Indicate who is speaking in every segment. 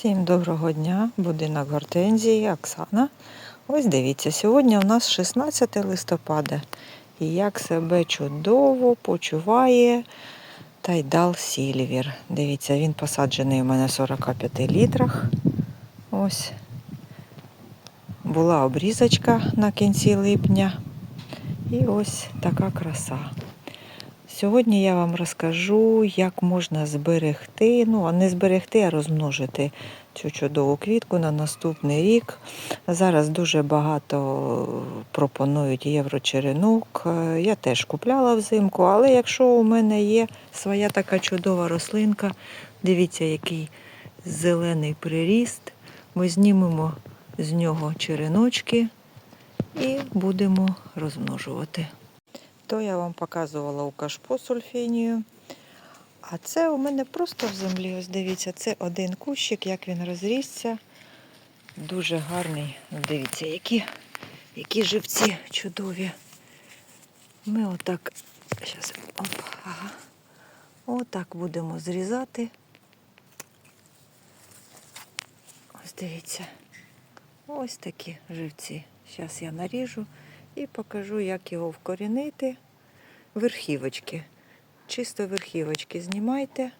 Speaker 1: Всім доброго дня, будинок гортензії, Оксана. Ось дивіться, сьогодні у нас 16 листопада. І як себе чудово почуває Тайдал Сільвір. Дивіться, він посаджений у мене в 45 літрах. Ось. Була обрізочка на кінці липня. І ось така краса. Сьогодні я вам розкажу, як можна зберегти, ну а не зберегти, а розмножити цю чудову квітку на наступний рік. Зараз дуже багато пропонують єврочеренок. Я теж купляла взимку, але якщо у мене є своя така чудова рослинка, дивіться, який зелений приріст. Ми знімемо з нього череночки і будемо розмножувати. То я вам показувала у кашпо сульфінію. А це у мене просто в землі. Ось дивіться, це один кущик, як він розрісся. Дуже гарний. Дивіться, які, які живці чудові. Ми отак, зараз, оп, ага. Отак будемо зрізати. Ось дивіться. Ось такі живці. Зараз я наріжу і покажу, як його вкорінити. Верхівочки. Чисто верхівочки знімайте.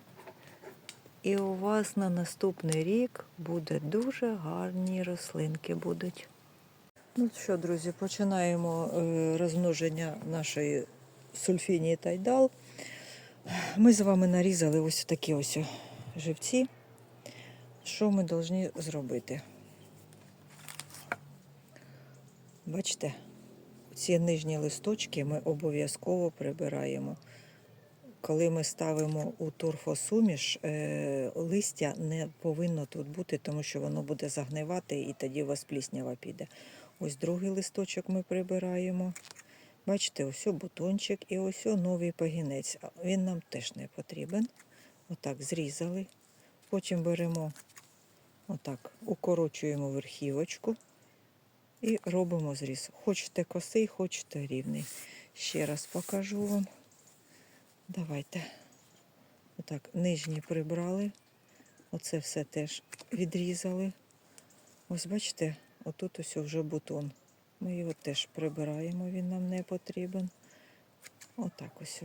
Speaker 1: І у вас на наступний рік буде дуже гарні рослинки будуть. Ну що, друзі, починаємо е, розмноження нашої сульфінії тайдал. Ми з вами нарізали ось такі ось живці. Що ми повинні зробити? Бачите, ці нижні листочки ми обов'язково прибираємо. Коли ми ставимо у торфосуміш, е, листя не повинно тут бути, тому що воно буде загнивати і тоді у вас пліснява піде. Ось другий листочок ми прибираємо. Бачите, ось бутончик і ось новий пагінець. Він нам теж не потрібен. Отак зрізали. Потім беремо, отак, укорочуємо верхівочку і робимо зріз. Хочете косий, хочете рівний. Ще раз покажу вам. Давайте. Отак, нижні прибрали. Оце все теж відрізали. Ось бачите, отут ось вже бутон. Ми його теж прибираємо, він нам не потрібен. Отак ось.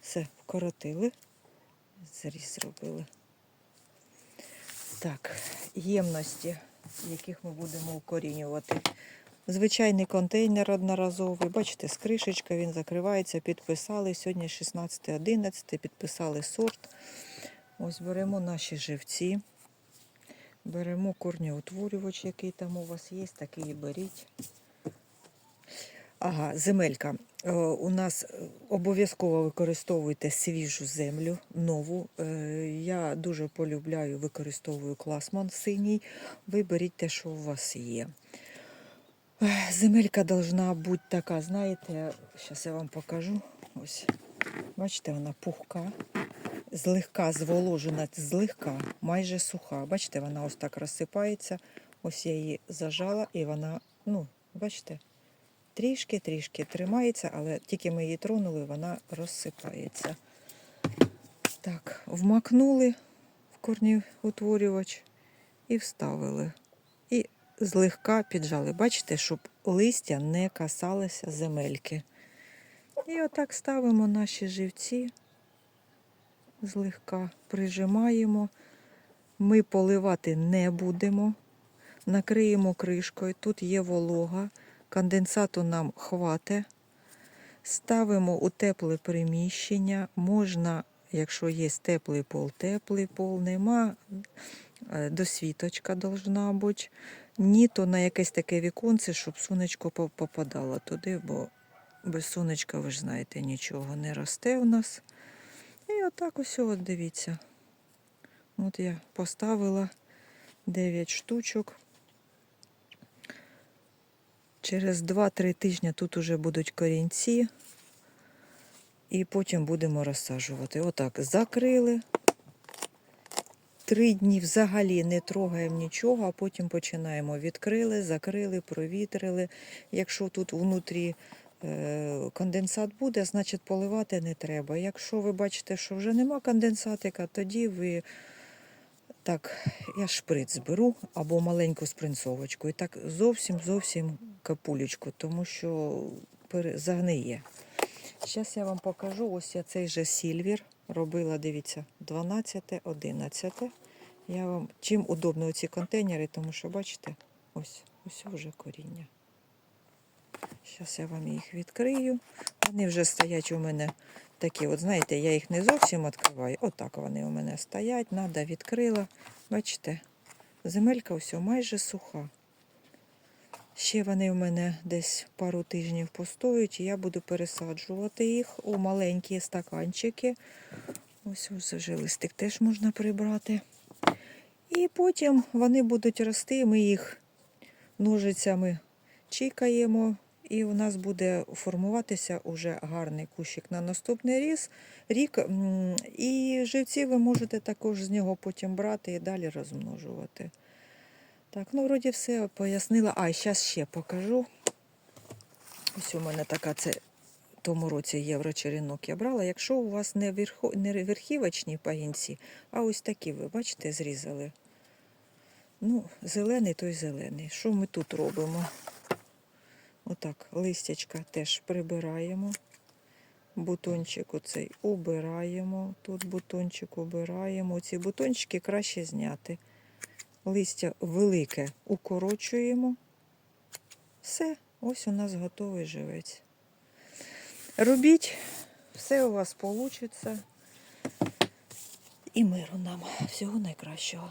Speaker 1: Все, вкоротили, зріз зробили. Так, ємності, яких ми будемо укорінювати. Звичайний контейнер одноразовий. Бачите, з кришечка він закривається, підписали. Сьогодні 16.11, підписали сорт. Ось беремо наші живці. Беремо корнеутворювач, який там у вас є, такий беріть. Ага, земелька. Е, У нас е, обов'язково використовуйте свіжу землю, нову. Е, Я дуже полюбляю, використовую класман синій. Ви беріть те, що у вас є. Земелька должна бути така, знаєте, зараз я вам покажу. Ось, бачите, вона пухка, злегка зволожена, злегка, майже суха. Бачите, вона ось так розсипається. Ось я її зажала і вона, ну, бачите, трішки-трішки тримається, але тільки ми її тронули, вона розсипається. Так, вмакнули в корнеутворювач і вставили. І злегка піджали. Бачите, щоб листя не касалося земельки. І отак ставимо наші живці, злегка прижимаємо. Ми поливати не будемо. Накриємо кришкою. Тут є волога, конденсату нам хватить. Ставимо у тепле приміщення. Можна, якщо є теплий пол, теплий пол, нема, е, досвіточка должна бути. Ні, то на якесь таке віконце, щоб сонечко попадало туди, бо без сонечка, ви ж знаєте, нічого не росте у нас. І отак ось от дивіться. От я поставила 9 штучок. Через 2-3 тижні тут уже будуть корінці. І потім будемо розсаджувати. Отак закрили. Три дні взагалі не трогаємо нічого, а потім починаємо. Відкрили, закрили, провітрили. Якщо тут внутрі е, конденсат буде, значить поливати не треба. Якщо ви бачите, що вже нема конденсатика, тоді ви Так, я шприц беру або маленьку спринцовочку. І так зовсім зовсім капулечку, тому що загниє. Зараз я вам покажу. Ось я цей же сільвір робила, дивіться, 12, 11. Я вам чим удобно оці контейнери, тому що бачите, ось ось вже коріння. Зараз я вам їх відкрию. Вони вже стоять у мене такі, от знаєте, я їх не зовсім відкриваю. Отак вони у мене стоять, надо відкрила. Бачите, земелька все майже суха. Ще вони у мене десь пару тижнів постоють, і я буду пересаджувати їх у маленькі стаканчики. Ось ось вже листик теж можна прибрати. І потім вони будуть рости, ми їх ножицями чікаємо, і у нас буде формуватися уже гарний кущик на наступний різ, рік. І живці ви можете також з нього потім брати і далі розмножувати. Так, ну вроді все пояснила. А, зараз ще покажу. Ось у мене така це в тому році єврочерінок я брала. Якщо у вас не, верхо, не верхівочні пагінці, а ось такі ви, бачите, зрізали. Ну, зелений той зелений. Що ми тут робимо? Отак, листячка теж прибираємо. Бутончик оцей убираємо. Тут бутончик убираємо. Ці бутончики краще зняти. Листя велике укорочуємо. Все, ось у нас готовий живець. Робіть, все у вас вийде. І миру нам. Всього найкращого.